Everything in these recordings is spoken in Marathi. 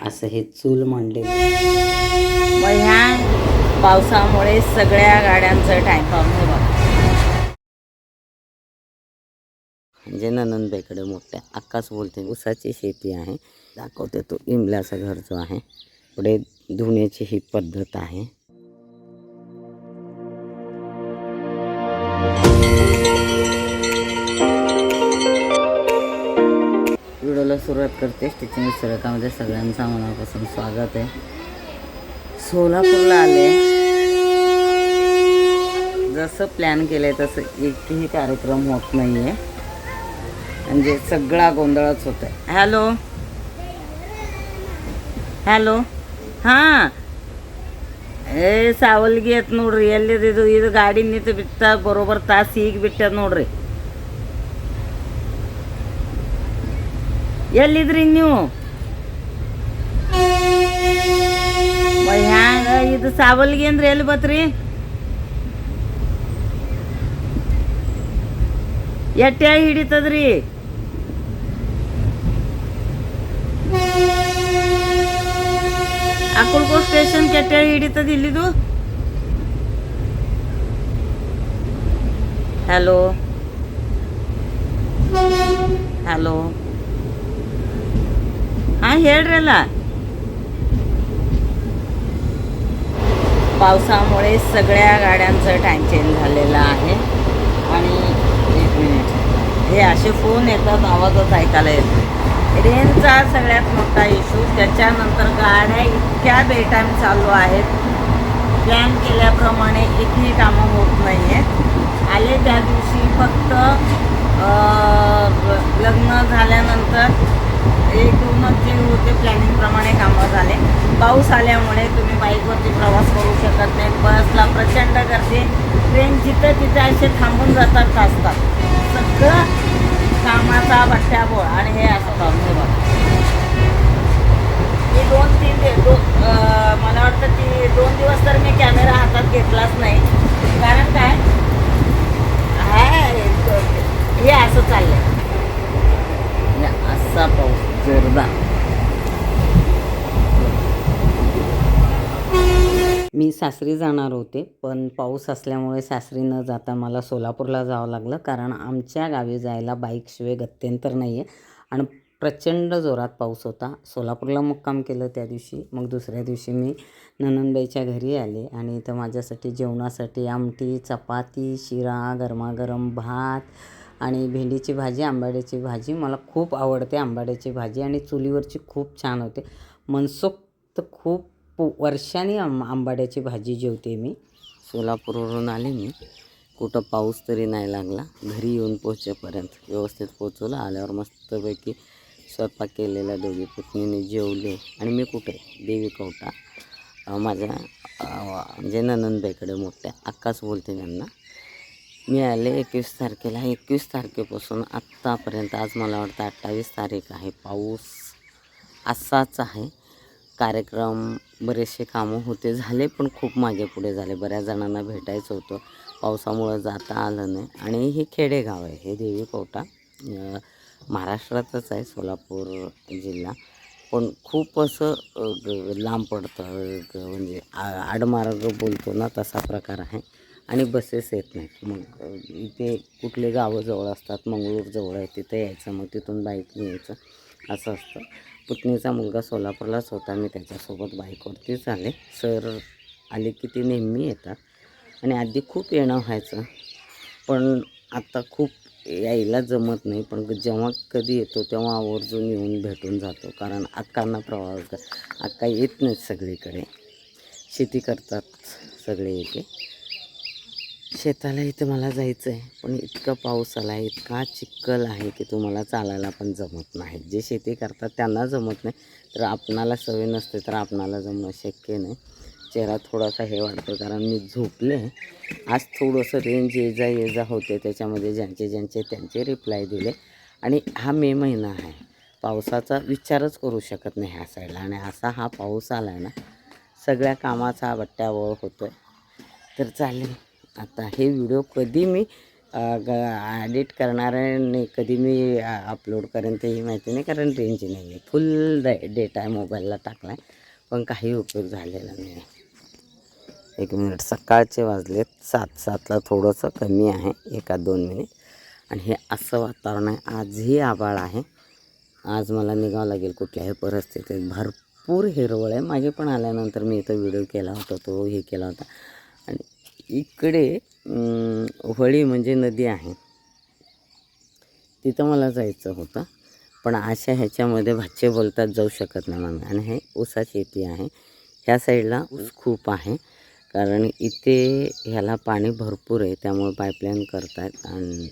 असं हे चूल मांडले मग ह्या पावसामुळे सगळ्या गाड्यांचं टाइम पाहून बघा म्हणजे ननंदबाईकडे मोठ्या आकाश बोलते उसाची शेती आहे. दाखवते तो इमल्याचा घर जो आहे. पुढे धुण्याची ही पद्धत आहे. सुरुवात करते स्टिचिंग विसरकामध्ये सगळ्यांचं मनापासून स्वागत आहे सोलापूरला आले जसं प्लॅन केलंय तसं एकही कार्यक्रम होत नाहीये म्हणजे सगळा गोंधळच होत आहे हॅलो हॅलो ಹಾಂ ಏ ಸಾವಲ್ಗಿ ಐತ್ ನೋಡ್ರಿ ಎಲ್ಲಿದೆ ಇದು ಇದು ಗಾಡಿ ನಿಂತು ಬಿಟ್ಟ ಬರೋಬ್ಬರ್ ತಾಸು ಈಗ ಬಿಟ್ಟದ ನೋಡ್ರಿ ಎಲ್ಲಿದ್ರಿ ನೀವು? ಹ್ಯಾಂಗ? ಇದು ಸಾವಲ್ಗಿ ಅಂದ್ರೆ ಎಲ್ಲಿ ಬತ್ರಿ? ಎಟ್ಟೆ ಹಿಡಿತದ್ರಿ? ಅಕ್ಕಲ್ಕೋ ಸ್ಟೇಷನ್ ಕೆಟ್ಟ ಹಿಡಿತದ ಇಲ್ಲಿದು? ಹಲೋ ಹಲೋ ಹಾಂ ಹೇಳ್ರಲ್ಲ पावसामुळे सगळ्या गाड्यांचं टाइम चेंज झालेलं आहे आणि एक मिनिट हे असे फोन येतात आवाजच ऐकायला येतो रेंजचा सगळ्यात मोठा इश्यू त्याच्यानंतर गाड्या इतक्या बेटाईम चालू आहेत प्लॅन केल्याप्रमाणे एकही कामं होत नाही आहेत आले त्या दिवशी फक्त अं, लग्न झाल्यानंतर एक दोनच जे होते प्लॅनिंगप्रमाणे कामं झाले. पाऊस आल्यामुळे तुम्ही बाईकवरती प्रवास करू शकत नाही. बसला प्रचंड गर्दी. ट्रेन जिथं तिथं असे थांबून जातात तासतात सगळं कामाचा बट्ट्याबोळ आणि हे असं चालू बघा. मी दोन तीन दिव- दो मला वाटतं की दोन दिवस तर मी कॅमेरा हातात घेतलाच नाही. कारण काय? हे असं चाललंय. असा पाऊस जोरदार. मी सासरी जाणार होते पण पाऊस असल्यामुळे सासरी न जाता मला सोलापूरला जावं लागलं. कारण आमच्या गावी जायला बाईकशिवाय गत्यंतर नाही आहे आणि प्रचंड जोरात पाऊस होता. सोलापूरला मुक्काम केलं त्या दिवशी. मग दुसऱ्या दिवशी मी ननंदबाईच्या घरी आले. आणि इथं माझ्यासाठी जेवणासाठी आमटी चपाती शिरा गरमागरम भात आणि भेंडीची भाजी आंबाड्याची भाजी. मला खूप आवडते आंबाड्याची भाजी आणि चुलीवरची खूप छान होते. मनसोक्त खूप वर्षाने आं आंबाड्याची भाजी जेवते मी. सोलापूरवरून आले मी. कुठं पाऊस तरी नाही लागला. घरी येऊन पोहोचेपर्यंत व्यवस्थित पोचवलं आल्यावर मस्तपैकी स्वयंपाक केलेला दोघी पत्नीने जेवले. आणि मी कुठे? देवी कवटा माझ्या म्हणजे ननंदबाईकडे मोठ्या आकाश बोलते त्यांना. मी आले एकवीस तारखेला. एकवीस तारखेपासून आत्तापर्यंत आज मला वाटतं अठ्ठावीस तारीख आहे. पाऊस असाच आहे. कार्यक्रम बरेचसे कामं होते झाले पण खूप मागे पुढे झाले. बऱ्याच जणांना भेटायचं होतं. पावसामुळं जाता आलं नाही. आणि हे खेडेगाव आहे. हे देवी कोटा महाराष्ट्रातच आहे सोलापूर जिल्हा. पण खूप असं ग- लांब पडतं ग- म्हणजे आ- आडमार्ग बोलतो ना तसा प्रकार आहे. आणि बसेस येत नाहीत. मग इथे कुठले गावं जवळ असतात मंगळूर जवळ आहे तिथे यायचं मग तिथून बाईकने यायचं असं असतं. पुतणीचा मुलगा सोलापूरलाच होता. मी त्याच्यासोबत बाईकवरतीच आले सर आले की ते नेहमी येतात. आणि आधी खूप येणं व्हायचं. पण आता खूप यायला जमत नाही. पण जेव्हा कधी येतो तेव्हा आवर्जून येऊन भेटून जातो. कारण अक्कांना प्रवास अक्का येत नाहीत सगळीकडे. शेती करतात सगळे येते शेताला इथं मला जायचं आहे पण इतका पाऊस आला आहे इतका चिखल आहे की तुम्हाला चालायला पण जमत नाही. जे शेती करतात त्यांना जमत नाही. तर आपणाला सवय नसते तर आपणाला जमणं शक्य नाही. चेहरा थोडासा हे वाटतो कारण मी झोपले. आज थोडंसं रेंज ये जा ये जा होते. त्याच्यामध्ये ज्यांचे ज्यांचे त्यांचे रिप्लाय दिले. आणि हा मे महिना आहे. पावसाचा विचारच करू शकत नाही ह्या साईडला आणि असा हा पाऊस आला आहे ना सगळ्या कामाचा बट्ट्याबोळ होतो आहे तर चालेल. आता हे व्हिडिओ कधी मी ॲडिट करणाऱ्याने कधी मी अपलोड करेन तेही माहिती नाही कारण रेंज नाही आहे. फुल डे डेटा मोबाईलला टाकला आहे पण काही उपयोग झालेला नाही एक मिनिट सकाळचे वाजले सात सातला थोडंसं कमी आहे एका दोन मिनिट आणि हे असं वातावरण आहे आजही आबाळ आहे. आज मला निघावं लागेल कुठल्याही परिस्थितीत. भरपूर हिरवळ आहे. मागे पण आल्यानंतर मी इथं व्हिडिओ केला होता तो हे केला होता. इकडे होळी म्हणजे नदी आहे. तिथं मला जायचं होतं पण अशा ह्याच्यामध्ये भाचे बोलतात जाऊ शकत नाही म्हणून. आणि हे ऊसा शेती आहे. ह्या साईडला ऊस खूप आहे कारण इथे ह्याला पाणी भरपूर आहे त्यामुळे पाईपलाईन करतात आणि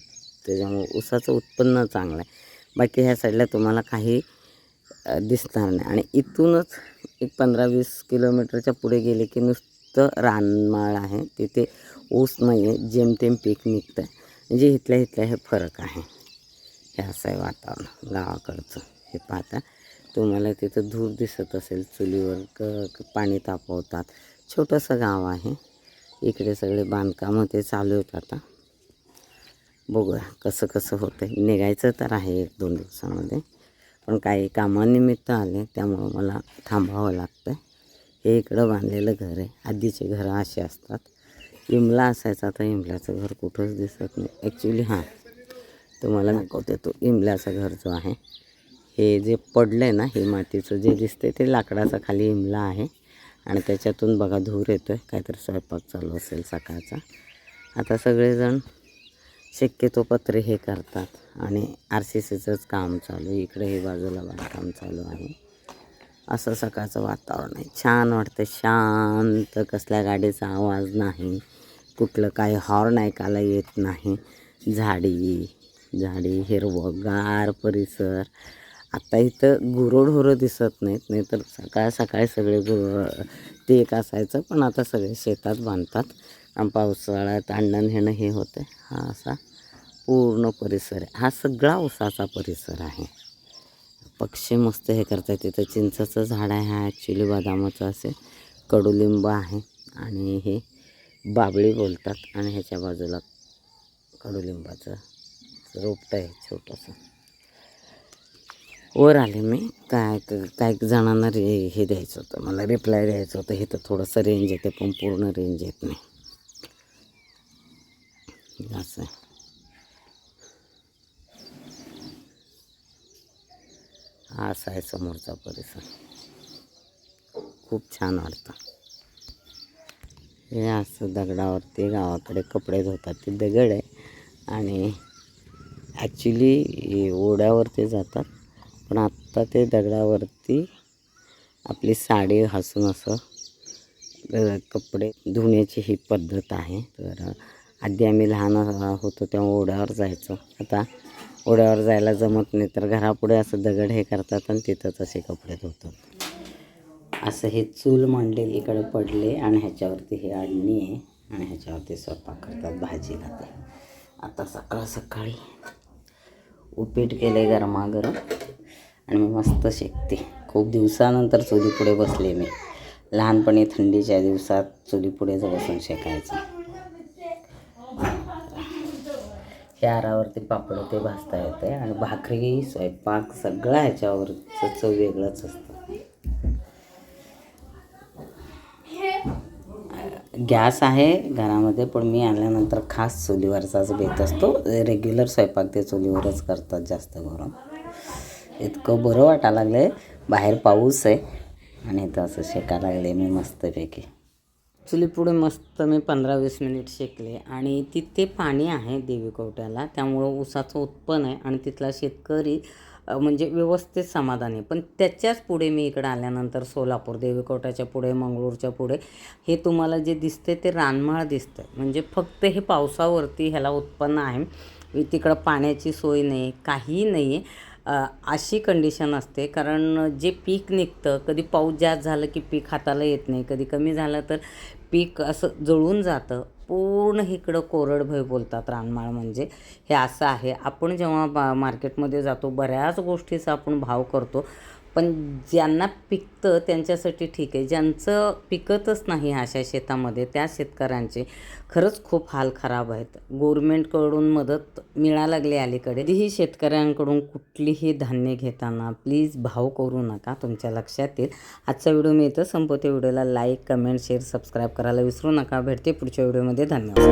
त्याच्यामुळे ऊसाचं उत्पन्न चांगलं आहे. बाकी ह्या साईडला तुम्हाला काही दिसणार नाही. आणि इथूनच एक पंधरा वीस किलोमीटरच्या पुढे गेले की नुसतं रानमाळ आहे. तिथे ऊस नाही आहे जेमतेम पीक निघतं आहे म्हणजे इथल्या इथल्या हे फरक आहे. हे असं आहे वातावरण गावाकडचं. हे पाहता तुम्हाला तिथं धूर दिसत असेल चुलीवर क पाणी तापवतात. छोटंसं गाव आहे. इकडे सगळे बांधकामं ते चालू आहेत आता. बघूया कसं कसं होतं आहे निघायचं तर आहे एक दोन दिवसामध्ये. पण काही कामानिमित्त आले त्यामुळं मला थांबावं लागतं आहे हे इकडं बांधलेलं घर आहे. आधीचे घरं असे असतात. इमला असायचा आता इमल्याचं घर कुठंच दिसत नाही. ॲक्च्युली हां. तुम्हाला दाखवते तो इमल्याचं घर जो आहे हे जे पडलं आहे ना हे मातीचं जे दिसते ते लाकडाचा खाली इमला आहे. आणि त्याच्यातून बघा धूर येतो आहे काहीतरी स्वयंपाक चालू असेल सकाळचा. आता सगळेजण शक्यतो पत्रे हे करतात. आणि आर सी सीचंच काम चालू आहे. इकडे हे बाजूला बांधकाम चालू आहे. असं सकाळचं वातावरण आहे. छान वाटतं शांत कसल्या गाडीचा आवाज नाही. कुठलं काही हॉर्न ऐकायला येत नाही. झाडी झाडी हिरवगार परिसर. आता इथं गुरोढोरं दिसत नाहीत नाहीतर सकाळ सकाळी सगळे गुर ते एक असायचं पण आता सगळे शेतात बांधतात. आणि पावसाळ्यात अंडण हेणं हे होतं हा असा पूर्ण परिसर आहे. हा सगळा उसाचा परिसर आहे. पक्षी मस्त हे करतात तिथं चिंचाचं झाड आहे हा ॲक्च्युली बदामाचं असे कडुलिंब आहे आणि हे बाबळी बोलतात आणि ह्याच्या बाजूला कडुलिंबाचं रोपटं आहे छोटंसं. वर आले मी. काय काय जणांना रे हे द्यायचं होतं. मला रिप्लाय द्यायचं होतं. हे तर थोडंसं रेंज येते पण पूर्ण रेंज येत नाही. असं आहे हा असा आहे समोरचा परिसर. खूप छान वाटतं. हे असं दगडावरती गावाकडे कपडे धुतात. ते दगड आहे आणि ॲक्च्युली ओढ्यावरती जातात. पण आत्ता ते दगडावरती आपली साडी घासून असं कपडे धुण्याची ही पद्धत आहे. तर आधी आम्ही लहान होतो तेव्हा ओढ्यावर जायचो. आता ओढ्यावर जायला जमत नाही तर घरापुढे असं दगड हे करतात आणि तिथंच असे कपडे धुतात. असं हे चूल मांडलेली इकडे पडले आणि ह्याच्यावरती हे अडणी आहे आणि ह्याच्यावरती स्वयंपाक करतात भाजीला ते आता सकाळ सकाळी उपीट केले गरमागरम आणि मी मस्त शेकते. खूप दिवसानंतर चुलीपुढे बसले मी. लहानपणी थंडीच्या दिवसात चुलीपुढेच बसून शेकायचं. शहरावरती पापड ते भाजता येते आणि भाकरी स्वयंपाक सगळं ह्याच्यावरचं चव वेगळंच असतं. गॅस आहे घरामध्ये पण मी आल्यानंतर खास चुलीवरचाच बेत असतो. रेग्युलर स्वयंपाक ते चुलीवरच करतात जास्त करून. इतकं बरं वाटायला लागलं आहे बाहेर पाऊस आहे आणि इथं असं शेकायला लागले मी मस्तपैकी. चुलीपुढे मस्त मी पंधरा वीस मिनिट शेकले आणि तिथे पाणी आहे देवीकोट्याला त्यामुळं ऊसाचं उत्पन्न आहे आणि तिथला शेतकरी म्हणजे व्यवस्थित समाधान आहे. पण त्याच्याच पुढे मी इकडं आल्यानंतर सोलापूर देवीकोट्याच्या पुढे मंगळूरच्या पुढे हे तुम्हाला जे दिसते ते रानमाळ दिसतं म्हणजे फक्त हे पावसावरती ह्याला उत्पन्न आहे. तिकडं पाण्याची सोय नाही काहीही नाही आहे. अशी कंडिशन असते. कारण जे पीक निघतं कधी पाऊस जास्त झालं की पीक हाताला येत नाही कधी कमी झालं तर पीक असं जळून जातं पूर्ण इकडं कोरडभय बोलतात रानमाळ म्हणजे. हे असं आहे. आपण जेव्हा बा मार्केटमध्ये जातो बऱ्याच गोष्टीचा आपण भाव करतो. पण ज्यांना पिकतं त्यांच्यासाठी ठीक आहे. ज्यांचं पिकतच नाही अशा शेतामध्ये त्या शेतकऱ्यांचे खरंच खूप हाल खराब आहेत. गोरमेंटकडून मदत मिळा लागली अलीकडे. कधीही शेतकऱ्यांकडून कुठलीही धान्य घेताना प्लीज भाव करू नका तुमच्या लक्षात येईल आजचा व्हिडिओ मी इथं संपवते. व्हिडिओला लाईक कमेंट शेअर सबस्क्राईब करायला विसरू नका. भेटते पुढच्या व्हिडिओमध्ये. धन्यवाद.